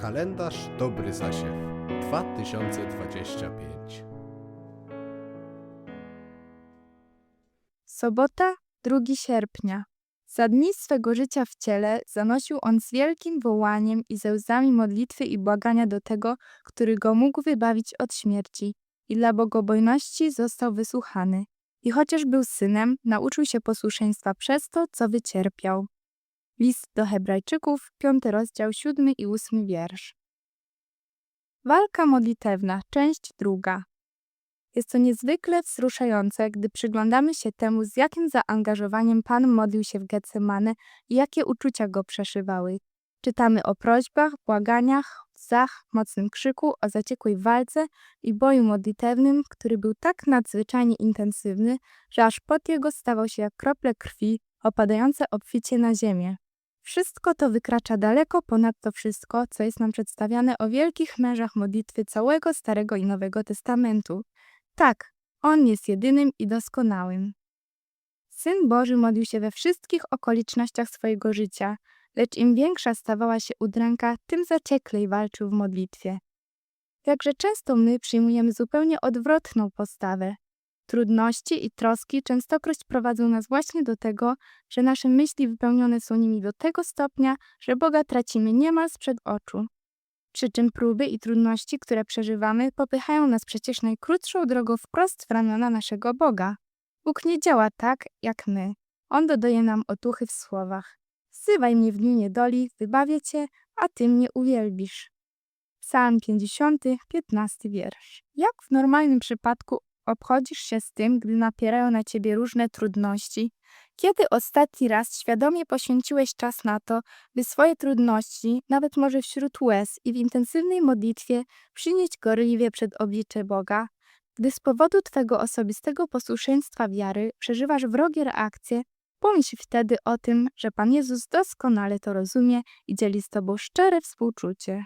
Kalendarz Dobry Zasiew 2025 Sobota, 2 sierpnia. Za dni swego życia w ciele zanosił on z wielkim wołaniem i ze łzami modlitwy i błagania do tego, który go mógł wybawić od śmierci, i dla bogobojności został wysłuchany. I chociaż był synem, nauczył się posłuszeństwa przez to, co wycierpiał. List do Hebrajczyków, 5 rozdział, 7 i 8 wiersz. Walka modlitewna, część druga. Jest to niezwykle wzruszające, gdy przyglądamy się temu, z jakim zaangażowaniem Pan modlił się w Getsemane i jakie uczucia go przeszywały. Czytamy o prośbach, błaganiach, łzach, mocnym krzyku, o zaciekłej walce i boju modlitewnym, który był tak nadzwyczajnie intensywny, że aż pot jego stawał się jak krople krwi opadające obficie na ziemię. Wszystko to wykracza daleko ponad to wszystko, co jest nam przedstawiane o wielkich mężach modlitwy całego Starego i Nowego Testamentu. Tak, On jest jedynym i doskonałym. Syn Boży modlił się we wszystkich okolicznościach swojego życia, lecz im większa stawała się udręka, tym zacieklej walczył w modlitwie. Jakże często my przyjmujemy zupełnie odwrotną postawę. Trudności i troski częstokroć prowadzą nas właśnie do tego, że nasze myśli wypełnione są nimi do tego stopnia, że Boga tracimy niemal sprzed oczu. Przy czym próby i trudności, które przeżywamy, popychają nas przecież najkrótszą drogą wprost w ramiona naszego Boga. Bóg nie działa tak, jak my. On dodaje nam otuchy w słowach. Wzywaj mnie w dniu niedoli, wybawię cię, a ty mnie uwielbisz. Psalm 50, 15 wiersz. Jak w normalnym przypadku obchodzisz się z tym, gdy napierają na ciebie różne trudności? Kiedy ostatni raz świadomie poświęciłeś czas na to, by swoje trudności, nawet może wśród łez i w intensywnej modlitwie, przynieść gorliwie przed oblicze Boga? Gdy z powodu Twego osobistego posłuszeństwa wiary przeżywasz wrogie reakcje, pomyśl wtedy o tym, że Pan Jezus doskonale to rozumie i dzieli z Tobą szczere współczucie.